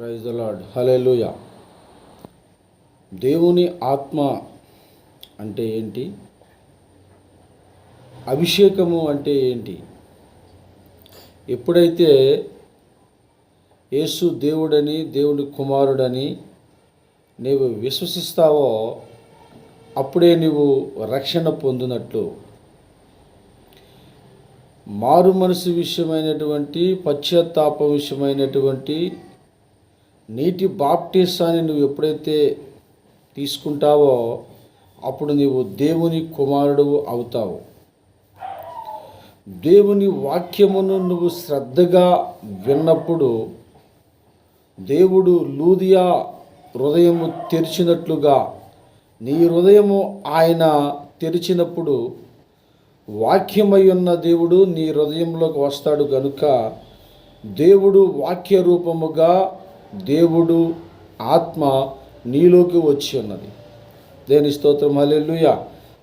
Praise lord lord hallelujah దేవుని ఆత్మ అంటే ఏంటి? అభిషేకము అంటే ఏంటి? ఎప్పుడైతే యేసు దేవుడని దేవుడి కుమారుడని నీవు విశ్వసిస్తావో అప్పుడే నీవు రక్షణ పొందినట్లు. మారు మనసు విషయమైనటువంటి పశ్చాత్తాప విషయమైనటువంటి నీటి బాప్టిసాన్ని నువ్వు ఎప్పుడైతే తీసుకుంటావో అప్పుడు నీవు దేవుని కుమారుడు అవుతావు. దేవుని వాక్యమును నువ్వు శ్రద్ధగా విన్నప్పుడు దేవుడు లూదియా హృదయము తెరిచినట్లుగా నీ హృదయము ఆయన తెరిచినప్పుడు వాక్యమై ఉన్న దేవుడు నీ హృదయంలోకి వస్తాడు కనుక దేవుడు వాక్య రూపముగా దేవుడు ఆత్మ నీలోకి వచ్చి ఉన్నది. దేని స్తోత్రం హల్లెలూయ.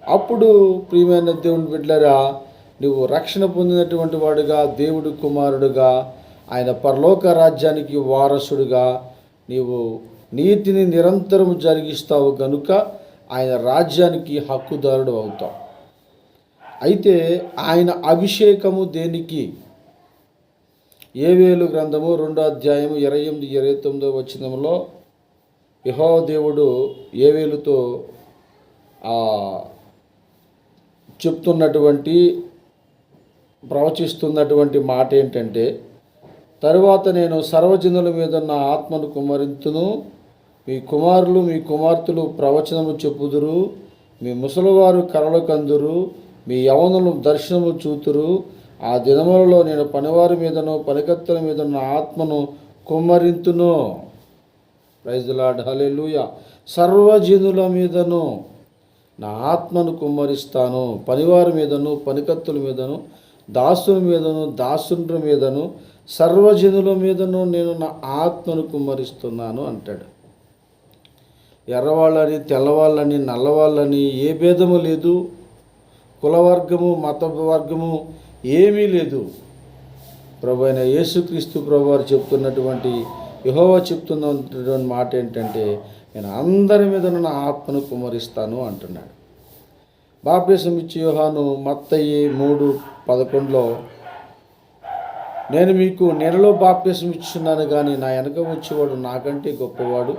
అప్పుడు ప్రియమైన దేవుని బిడ్డరా నువ్వు రక్షణ పొందినటువంటి వాడుగా దేవుడు కుమారుడుగా ఆయన పరలోక రాజ్యానికి వారసుడుగా నీవు నీతిని నిరంతరం జరిగిస్తావు గనుక ఆయన రాజ్యానికి హక్కుదారుడు అవుతావు. అయితే ఆయన అభిషేకము దేనికి? ఏవేలు గ్రంథము రెండో అధ్యాయము ఇరవై ఎనిమిది ఇరవై తొమ్మిదో వచ్చినంలో యహోదేవుడు ఏవేలుతో చెప్తున్నటువంటి ప్రవచిస్తున్నటువంటి మాట ఏంటంటే తరువాత నేను సర్వజనుల మీద నా ఆత్మను కుమరింతును మీ కుమారులు మీ కుమార్తెలు ప్రవచనము చెప్పుదురు మీ ముసలివారు కరలు కందురు మీ యవనులు దర్శనము చూతురు ఆ దినములలో నేను పనివారి మీదను పనికత్తెల మీద నా ఆత్మను కుమ్మరింతును. ప్రైజ్ లాడ్ హలెలుయ సర్వజనుల మీదను నా ఆత్మను కుమ్మరిస్తాను. పనివారి మీదను పనికత్తుల మీదను దాసుల మీదను దాసుండ్ర మీదను సర్వజనుల మీదను నేను నా ఆత్మను కుమ్మరిస్తున్నాను అంటాడు. ఎర్రవాళ్ళని తెల్లవాళ్ళని నల్లవాళ్ళని ఏ భేదము లేదు. కులవర్గము మత వర్గము ఏమీ లేదు. ప్రభు అయిన యేసుక్రీస్తు ప్రభు వారు చెప్తున్నటువంటి యహోవా చెప్తున్నటువంటి మాట ఏంటంటే నేను అందరి మీద నా ఆత్మను కుమరిస్తాను అంటున్నాడు. బాప్యసం ఇచ్చి యోహాను మత్తయ్యి మూడు పదకొండులో నేను మీకు నెలలో బాప్టిజం ఇచ్చున్నాను కానీ నా వెనక వచ్చేవాడు నాకంటే గొప్పవాడు.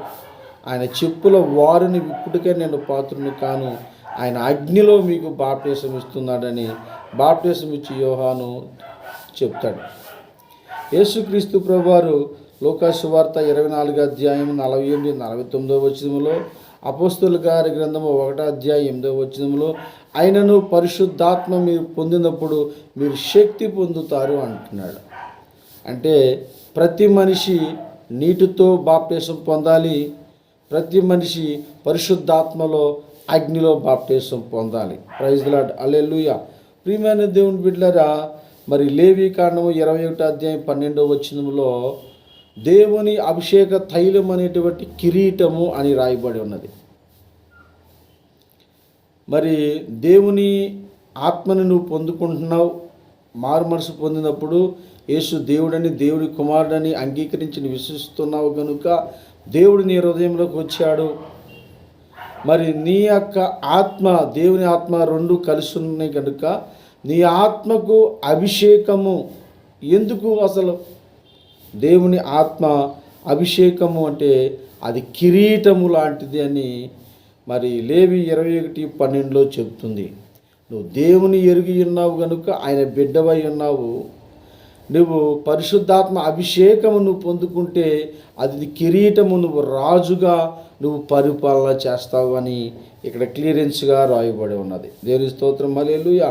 ఆయన చెప్పుల వారిని ఇప్పటికే నేను పాత్రను కాను. ఆయన అగ్నిలో మీకు బాప్టేశం ఇస్తున్నాడని బాప్టిజం ఇచ్చి యోహాను చెప్తాడు. యేసుక్రీస్తు ప్రభువారు లోకాసు వార్త ఇరవై నాలుగు అధ్యాయం నలభై ఎనిమిది నలభై తొమ్మిదో వచనములో అపోస్తుల గారి గ్రంథము ఒకటో అధ్యాయం ఎనిమిదో వచనములో ఆయనను పరిశుద్ధాత్మ మీరు పొందినప్పుడు మీరు శక్తి పొందుతారు అంటున్నాడు. అంటే ప్రతి మనిషి నీటితో బాప్టేశం పొందాలి ప్రతి మనిషి పరిశుద్ధాత్మలో అగ్నిలో బాప్టేశం పొందాలి. ప్రైజ్ లాడ్ అల్లెలుయ ప్రియమైన దేవుని బిడ్డలరా మరి లేవి కాండము ఇరవై ఒకటో అధ్యాయం పన్నెండవ వచ్చినంలో దేవుని అభిషేక తైలం అనేటువంటి కిరీటము అని రాయబడి ఉన్నది. మరి దేవుని ఆత్మని నువ్వు పొందుకుంటున్నావు మారు మనసు పొందినప్పుడు యేసు దేవుడని దేవుడి కుమారుడని అంగీకరించి విశ్వసిస్తున్నావు కనుక దేవుడు నీ హృదయంలోకి వచ్చాడు. మరి నీ యొక్క ఆత్మ దేవుని ఆత్మ రెండు కలిసి ఉన్నాయి కనుక నీ ఆత్మకు అభిషేకము. ఎందుకు అసలు? దేవుని ఆత్మ అభిషేకము అంటే అది కిరీటము లాంటిది అని మరి లేవి ఇరవై ఒకటి పన్నెండులో చెబుతుంది. నువ్వు దేవుని ఎరిగి ఉన్నావు కనుక ఆయన బిడ్డవై ఉన్నావు. నువ్వు పరిశుద్ధాత్మ అభిషేకము నువ్వు పొందుకుంటే అది కిరీటము నువ్వు రాజుగా నువ్వు పరిపాలన చేస్తావు అని ఇక్కడ క్లియరెన్స్గా రాయబడి ఉన్నది. దేవుని స్తోత్రం. మలేలుయ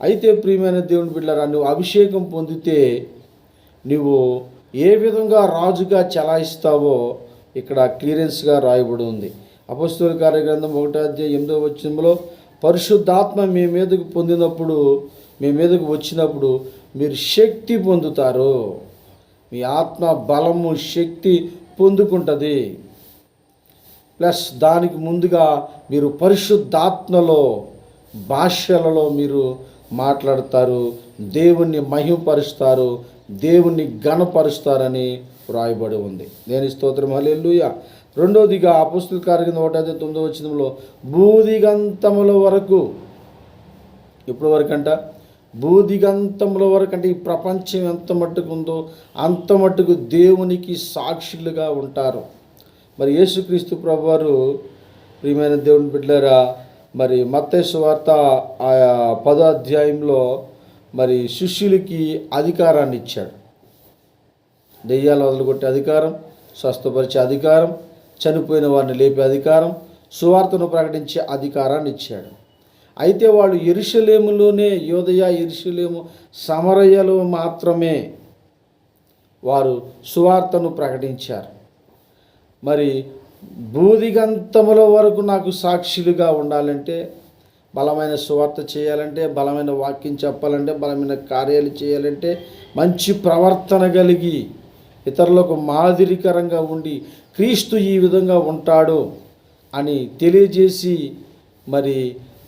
అయితే ప్రియమైన దేవుని బిడ్డరా నువ్వు అభిషేకం పొందితే నువ్వు ఏ విధంగా రాజుగా చలాయిస్తావో ఇక్కడ క్లియరెన్స్గా రాయబడి ఉంది. అపస్తుల కార్యగ్రంథం ఒకటో అధ్యాయం ఎనిమిదో వచ్చినలో పరిశుద్ధాత్మ మీ మీదకు పొందినప్పుడు మీ మీదకు వచ్చినప్పుడు మీరు శక్తి పొందుతారు. మీ ఆత్మ బలము శక్తి పొందుకుంటుంది. ప్లస్ దానికి ముందుగా మీరు పరిశుద్ధాత్మలో భాషలలో మీరు మాట్లాడతారు. దేవుణ్ణి మహిమపరుస్తారు దేవుణ్ణి గణపరుస్తారని వ్రాయబడి ఉంది. దేని స్తోత్రం? హల్లెలూయ. రెండోదిగా అపుస్తుల కార్యం నూట ఐదు తొమ్మిదో వచ్చినంలో బూదిగంతముల వరకు. ఎప్పుడు వరకు అంట భూదిగంతముల వరకు అంటే ఈ ప్రపంచం ఎంత మట్టుకు ఉందో అంత మట్టుకు దేవునికి సాక్షులుగా ఉంటారు. మరి యేసుక్రీస్తు ప్రభువారు ప్రియమైన దేవుని బిడ్డారా మరి మత్తేసు వార్త ఆ పదో అధ్యాయంలో మరి శిష్యులకి అధికారాన్ని ఇచ్చాడు. దెయ్యాలు వదలగొట్టే అధికారం స్వస్థపరిచే అధికారం చనిపోయిన వారిని లేపే అధికారం సువార్తను ప్రకటించే అధికారాన్ని ఇచ్చాడు. అయితే వాళ్ళు ఎరుషలేములోనే యోదయ ఎరుషలేము సమరయ్యలో మాత్రమే వారు సువార్తను ప్రకటించారు. మరి బూదిగంతముల వరకు నాకు సాక్షులుగా ఉండాలంటే బలమైన సువార్త చేయాలంటే బలమైన వాక్యం చెప్పాలంటే బలమైన కార్యాలు చేయాలంటే మంచి ప్రవర్తన కలిగి ఇతరులకు మాదిరికరంగా ఉండి క్రీస్తు ఈ విధంగా ఉంటాడు అని తెలియజేసి మరి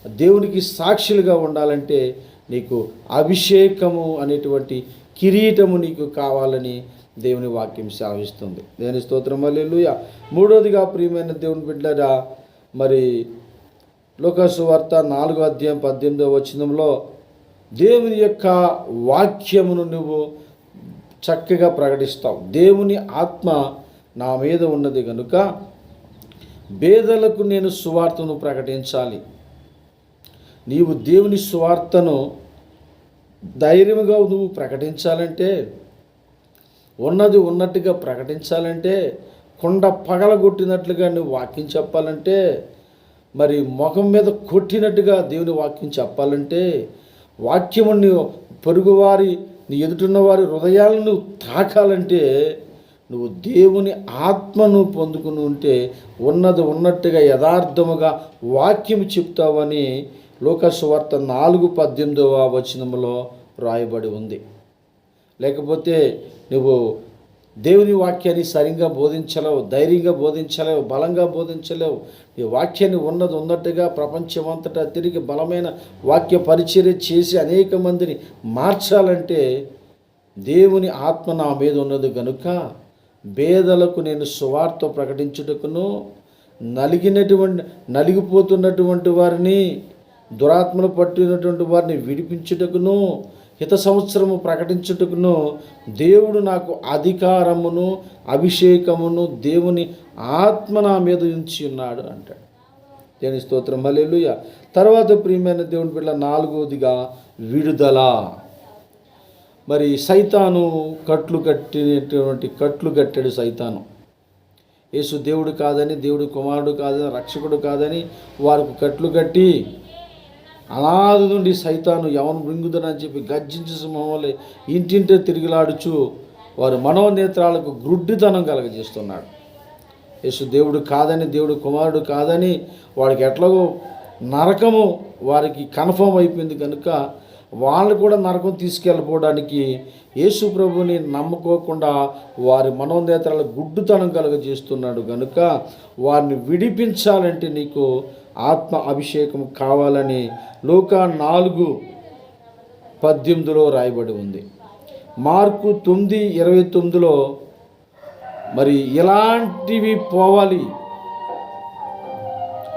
దేవునికి సాక్షులుగా ఉండాలంటే నీకు అభిషేకము అనేటువంటి కిరీటము నీకు కావాలని దేవుని వాక్యం శావిస్తుంది దేని స్తోత్రం అల్లెలుయ మూడోదిగా ప్రియమైన దేవుని బిడ్డరా మరి లోకసు వార్త నాలుగో అధ్యాయం పద్దెనిమిదో వచనంలో దేవుని యొక్క వాక్యమును నువ్వు చక్కగా ప్రకటిస్తావు. దేవుని ఆత్మ నా మీద ఉన్నది కనుక పేదలకు నేను సువార్తను ప్రకటించాలి. నీవు దేవుని స్వార్థను ధైర్యంగా నువ్వు ప్రకటించాలంటే ఉన్నది ఉన్నట్టుగా ప్రకటించాలంటే కొండ పగలగొట్టినట్లుగా నువ్వు వాక్యం చెప్పాలంటే మరి ముఖం మీద కొట్టినట్టుగా దేవుని వాక్యం చెప్పాలంటే వాక్యము నువ్వు పొరుగువారి నీ ఎదుటిన్న వారి హృదయాలను నువ్వు తాకాలంటే నువ్వు దేవుని ఆత్మను పొందుకుని ఉంటే ఉన్నది ఉన్నట్టుగా యథార్థముగా వాక్యం చెప్తావని లోకసువార్త నాలుగు పద్దెనిమిదవ వచనములో రాయబడి ఉంది. లేకపోతే నువ్వు దేవుని వాక్యాన్ని సరిగ్గా బోధించలేవు ధైర్యంగా బోధించలేవు బలంగా బోధించలేవు. ఈ వాక్యాన్ని ఉన్నది ఉన్నట్టుగా ప్రపంచమంతటా తిరిగి బలమైన వాక్య పరిచర్య చేసి అనేక మందిని మార్చాలంటే దేవుని ఆత్మ నా మీద ఉన్నది కనుక పేదలకు నేను సువార్త ప్రకటించుటకును నలిగినటువంటి నలిగిపోతున్నటువంటి వారిని దురాత్మను పట్టినటువంటి వారిని విడిపించుటకును హిత సంవత్సరము ప్రకటించుటకును దేవుడు నాకు అధికారమును అభిషేకమును దేవుని ఆత్మ నా మీద ఉంచి ఉన్నాడు అంటాడు. దేని స్తోత్రం. హల్లెలూయ. తర్వాత ప్రియమైన దేవుని బిడ్డ నాలుగవదిగా విడుదల. మరి సైతాను కట్లు కట్టినటువంటి కట్లు కట్టాడు సైతాను. యేసు దేవుడు కాదని దేవుడు కుమారుడు కాదని రక్షకుడు కాదని వారికి కట్లు కట్టి అనాది నుండి సైతాను ఎవను మృంగుదనని చెప్పి గర్జించి సింహంలే ఇంటింటే తిరిగిలాడుచు వారి మనోనేత్రాలకు గ్రుడ్డితనం కలగజేస్తున్నాడు. యేసు దేవుడు కాదని దేవుడు కుమారుడు కాదని వాడికి ఎట్లాగో నరకము వారికి కన్ఫర్మ్ అయిపోయింది కనుక వాళ్ళు కూడా నరకం తీసుకెళ్ళిపోవడానికి యేసు ప్రభుని నమ్ముకోకుండా వారి మనోనేత్రాల గుడ్డుతనం కలుగజేస్తున్నాడు కనుక వారిని విడిపించాలంటే నీకు ఆత్మ అభిషేకం కావాలని లోక నాలుగు పద్దెనిమిదిలో రాయబడి ఉంది. మార్కు తొమ్మిది ఇరవై తొమ్మిదిలో మరి ఎలాంటివి పోవాలి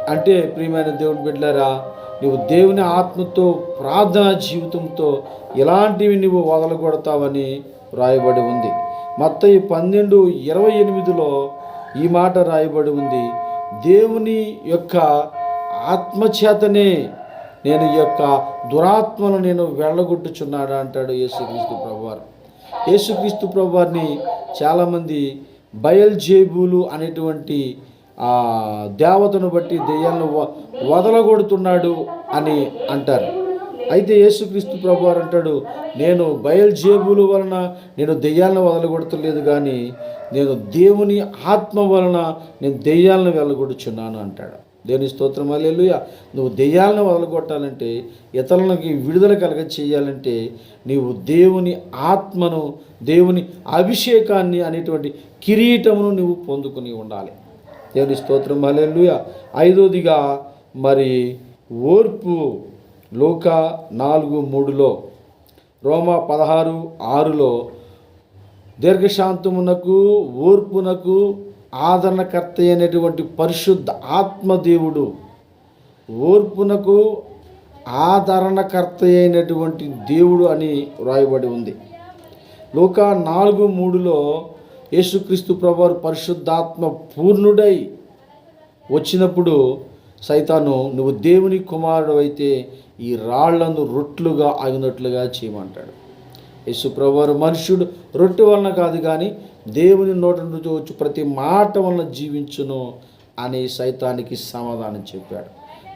అంటే ప్రియమైన దేవుని బిడ్డారా నువ్వు దేవుని ఆత్మతో ప్రార్థనా జీవితంతో ఎలాంటివి నువ్వు వదలగొడతావని రాయబడి ఉంది. మత్తయి పన్నెండు ఇరవై ఎనిమిదిలో ఈ మాట రాయబడి ఉంది. దేవుని యొక్క ఆత్మచేతనే నేను ఈ యొక్క దురాత్మను నేను వెళ్ళగొట్టుచున్నాడు అంటాడు యేసుక్రీస్తు ప్రభువారు. యేసుక్రీస్తు ప్రభువారిని చాలామంది బయల్జేబులు అనేటువంటి ఆ దేవతను బట్టి దెయ్యాలను వదలగొడుతున్నాడు అని అంటారు. అయితే యేసుక్రీస్తు ప్రభువారు అంటాడు నేను బయల్జేబుల వలన నేను దెయ్యాలను వదలగొడతలేదు కానీ నేను దేవుని ఆత్మ వలన నేను దెయ్యాలను వెళ్ళగొడుచున్నాను అంటాడు. దేవుని స్తోత్రం అల్లెలుయ నువ్వు దెయ్యాలను వదలగొట్టాలంటే ఇతరులకి విడుదల కలగ చేయాలంటే నీవు దేవుని ఆత్మను దేవుని అభిషేకాన్ని అనేటువంటి కిరీటమును నువ్వు పొందుకుని ఉండాలి. దేవుని స్తోత్రం అల్లెలుయ ఐదోదిగా మరి ఓర్పు లోక నాలుగు మూడులో రోమా పదహారు ఆరులో దీర్ఘశాంతమునకు ఓర్పునకు ఆదరణకర్త అయినటువంటి పరిశుద్ధ ఆత్మదేవుడు ఓర్పునకు ఆదరణకర్త అయినటువంటి దేవుడు అని వ్రాయబడి ఉంది. లోక నాలుగు మూడులో యేసుక్రీస్తు ప్రభువారు పరిశుద్ధాత్మ పూర్ణుడై వచ్చినప్పుడు సైతాను నువ్వు దేవుని కుమారుడు అయితే ఈ రాళ్ళను రొట్లుగా ఆగినట్లుగా చేయమంటాడు. యేసు ప్రభువారు మనుష్యుడు రొట్టె వలన కాదు కానీ దేవుని నోట నుంచి వచ్చి ప్రతి మాట వలన జీవించును అని సైతానికి సమాధానం చెప్పాడు.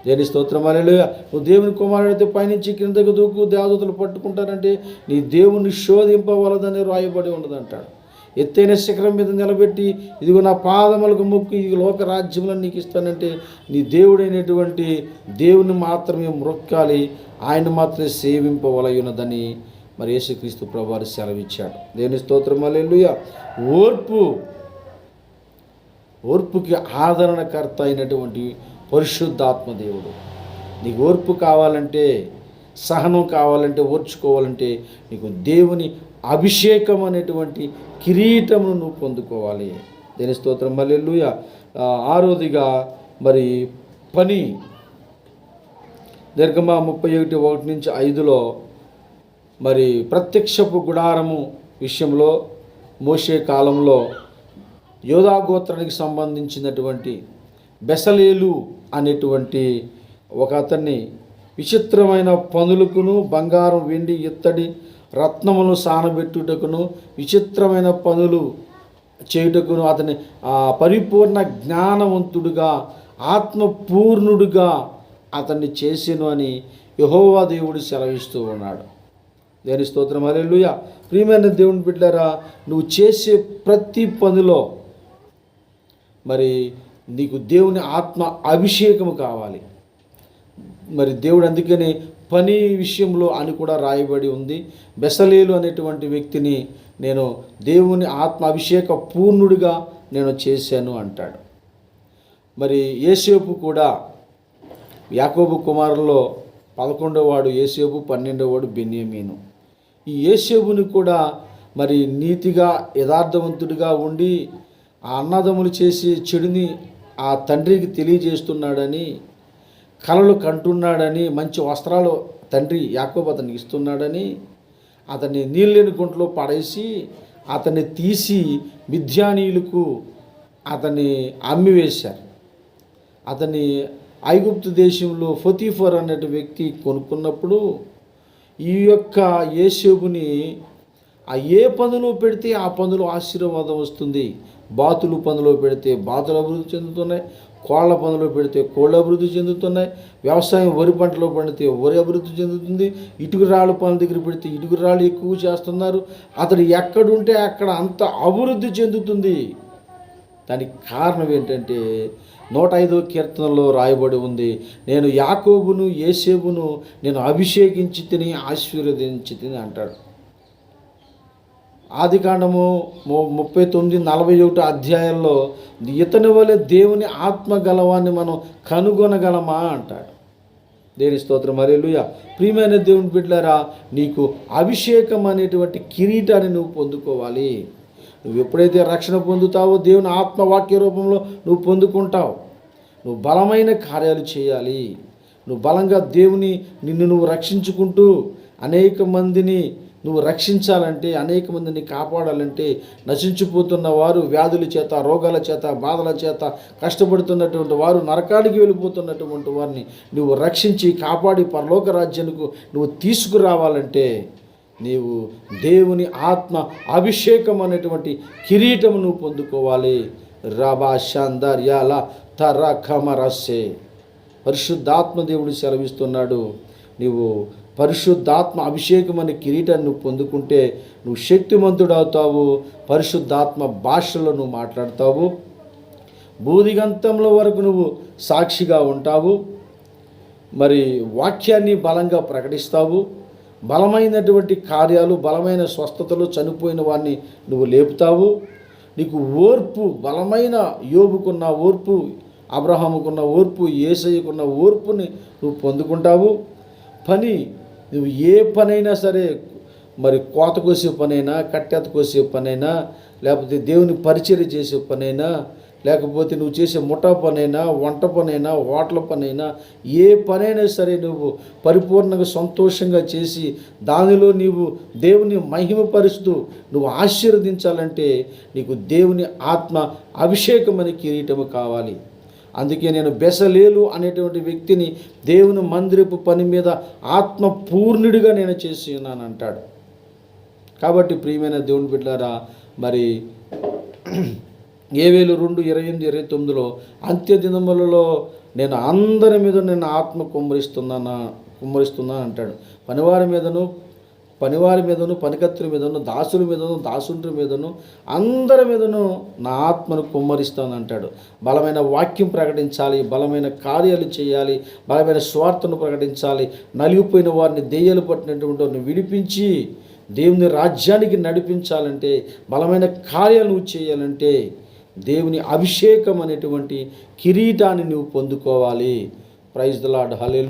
దేని స్తోత్రం అలెలుయ నువ్వు దేవుని కుమారుడు అయితే పైనుంచి కిందకు దూకు దేవదూతలు పట్టుకుంటారంటే నీ దేవుని శోధింపవలదని రాయబడి ఉండదంటాడు ఎత్తైన శిఖరం మీద నిలబెట్టి ఇదిగో నా పాదములకు మొక్కు ఈ లోక రాజ్యములను నీకు ఇస్తానంటే నీ దేవుడైనటువంటి దేవుని మాత్రమే మొక్కాలి ఆయన మాత్రమే సేవింపవలయున్నదని మరి యేసుక్రీస్తు ప్రభువారు సెలవిచ్చాడు. దేని స్తోత్రం అల్లెలుయ ఓర్పు ఓర్పుకి ఆదరణకర్త అయినటువంటి పరిశుద్ధాత్మ దేవుడు. నీకు ఓర్పు కావాలంటే సహనం కావాలంటే ఓర్చుకోవాలంటే నీకు దేవుని అభిషేకం అనేటువంటి కిరీటమును నువ్వు పొందుకోవాలి. దేని స్తోత్రం మల్లెలుయ ఆరోదిగా మరి పని. దీర్ఘమా ముప్పై ఒకటి ఒకటి నుంచి ఐదులో మరి ప్రత్యక్షపు గుడారము విషయంలో మోసే కాలంలో యోధా గోత్రానికి సంబంధించినటువంటి బెసలేలు అనేటువంటి ఒక అతన్ని విచిత్రమైన పనులకును బంగారం వెండి ఇత్తడి రత్నములు సానబెట్టుటకును విచిత్రమైన పనులు చేయుటకును అతని పరిపూర్ణ జ్ఞానవంతుడుగా ఆత్మపూర్ణుడుగా అతన్ని చేసిను అని యహోవా దేవుడు సెలవిస్తూ ఉన్నాడు. దేని స్తోత్రం. అలెలుయ ప్రియమైన దేవుని బిడ్డారా నువ్వు చేసే ప్రతి పనిలో మరి నీకు దేవుని ఆత్మ అభిషేకము కావాలి. మరి దేవుడు అందుకనే పని విషయంలో అని కూడా రాయబడి ఉంది. బెసలేలు అనేటువంటి వ్యక్తిని నేను దేవుని ఆత్మ అభిషేక పూర్ణుడిగా నేను చేశాను అంటాడు. మరి ఏసేపు కూడా యాకోబు కుమారుల్లో పదకొండవ వాడు ఏసేపు పన్నెండవ వాడు బెన్యమీను. ఈ ఏసేపుని కూడా మరి నీతిగా యథార్థవంతుడిగా ఉండి ఆ అన్నదమ్ములు చేసి చెడుని ఆ తండ్రికి తెలియజేస్తున్నాడని కలలు కంటున్నాడని మంచి వస్త్రాలు తండ్రి యాకోబు అతనికి ఇస్తున్నాడని అతన్ని నీళ్ళని గుంటలో పడేసి అతన్ని తీసి మిథ్యానీయులకు అతన్ని అమ్మివేశారు. అతన్ని ఐగుప్తు దేశంలో ఫొతీఫర్ అనే వ్యక్తి కొనుక్కున్నప్పుడు ఈ యొక్క యేసేపుని ఆ ఏ పనులో పెడితే ఆ పనులు ఆశీర్వాదం వస్తుంది? బాతులు పనులో పెడితే బాతులు అభివృద్ధి చెందుతున్నాయి కోళ్ళ పనులో పెడితే కోళ్ళు అభివృద్ధి చెందుతున్నాయి వ్యవసాయం వరి పంటలో పండితే వరి అభివృద్ధి చెందుతుంది ఇటుకు రాళ్ళ పనుల దగ్గర పెడితే ఇటుకు రాళ్ళు ఎక్కువ చేస్తున్నారు. అతడు ఎక్కడుంటే అక్కడ అంత అభివృద్ధి చెందుతుంది. దానికి కారణం ఏంటంటే నూట ఐదో కీర్తనలో రాయబడి ఉంది. నేను యాకోబును ఏసేబును నేను అభిషేకించి తిని ఆశీర్వదించి తిని అంటాడు. ఆది కాండము ముప్పై తొమ్మిది నలభై ఒకటి అధ్యాయంలో ఇతని వలె దేవుని ఆత్మ గలవాన్ని మనం కనుగొనగలమా అంటాడు. దేని స్తోత్రం. మరేలుయ ప్రియమైన దేవుని బిడ్డలారా నీకు అభిషేకం అనేటువంటి కిరీటాన్ని నువ్వు పొందుకోవాలి. నువ్వు ఎప్పుడైతే రక్షణ పొందుతావో దేవుని ఆత్మవాక్య రూపంలో నువ్వు పొందుకుంటావు. నువ్వు బలమైన కార్యాలు చేయాలి. నువ్వు బలంగా దేవుని నిన్ను నువ్వు రక్షించుకుంటూ అనేక మందిని నువ్వు రక్షించాలంటే అనేక మందిని కాపాడాలంటే నశించిపోతున్న వారు వ్యాధుల చేత రోగాల చేత బాధల చేత కష్టపడుతున్నటువంటి వారు నరకానికి వెళ్ళిపోతున్నటువంటి వారిని నువ్వు రక్షించి కాపాడి పరలోక రాజ్యానికి నువ్వు తీసుకురావాలంటే నీవు దేవుని ఆత్మ అభిషేకం అనేటువంటి కిరీటం నువ్వు పొందుకోవాలి. రబా షాందర్యాల తర ఖమరస్సే. పరిశుద్ధాత్మ దేవుడు సెలవిస్తున్నాడు. నీవు పరిశుద్ధాత్మ అభిషేకం అనే కిరీటాన్ని నువ్వు పొందుకుంటే నువ్వు శక్తిమంతుడు అవుతావు పరిశుద్ధాత్మ భాషలో నువ్వు మాట్లాడతావు. బూదిగంతంలో వరకు నువ్వు సాక్షిగా ఉంటావు. మరి వాక్యాన్ని బలంగా ప్రకటిస్తావు. బలమైనటువంటి కార్యాలు బలమైన స్వస్థతలు చనిపోయిన వాడిని నువ్వు లేపుతావు. నీకు ఓర్పు బలమైన యోబుకున్న ఓర్పు అబ్రహాముకున్న ఓర్పు ఏసయ్యకున్న ఓర్పుని నువ్వు పొందుకుంటావు. పని నువ్వు ఏ పనైనా సరే మరి కోత కోసే పనైనా కట్టెత కోసే పనైనా లేకపోతే దేవుని పరిచర్య చేసే పనైనా లేకపోతే నువ్వు చేసే ముఠా పనైనా వంట పనైనా హోటల్ పనైనా ఏ పనైనా సరే నువ్వు పరిపూర్ణంగా సంతోషంగా చేసి దానిలో నీవు దేవుని మహిమపరుస్తూ నువ్వు ఆశీర్వదించాలంటే నీకు దేవుని ఆత్మ అభిషేకం అని కిరీటము కావాలి. అందుకే నేను బెసలేలు అనేటువంటి వ్యక్తిని దేవుని మందిరపు పని మీద ఆత్మ పూర్ణుడిగా నేను చేసి ఉన్నాను అంటాడు. కాబట్టి ప్రియమైన దేవుని బిడ్డారా మరి ఏ వేలు రెండు ఇరవై ఎనిమిది ఇరవై తొమ్మిదిలో అంత్య దినములలో నేను అందరి మీద నేను ఆత్మ కుమ్మరిస్తున్నానా కుమ్మరిస్తున్నా అంటాడు. పనివారి మీదను పనివారి మీదను పనికత్తుల మీదను దాసుల మీదను దాసుండ్రి మీదను అందరి మీదను నా ఆత్మను కుమ్మరిస్తాను అంటాడు. బలమైన వాక్యం ప్రకటించాలి బలమైన కార్యాలు చేయాలి బలమైన స్వార్థను ప్రకటించాలి నలిగిపోయిన వారిని దెయ్యాలు పట్టినటువంటి వారిని విడిపించి దేవుని రాజ్యానికి నడిపించాలంటే బలమైన కార్యాలు చేయాలంటే దేవుని అభిషేకం అనేటువంటి కిరీటాన్ని నువ్వు పొందుకోవాలి. ప్రైజ్ ద లాడ్ హలే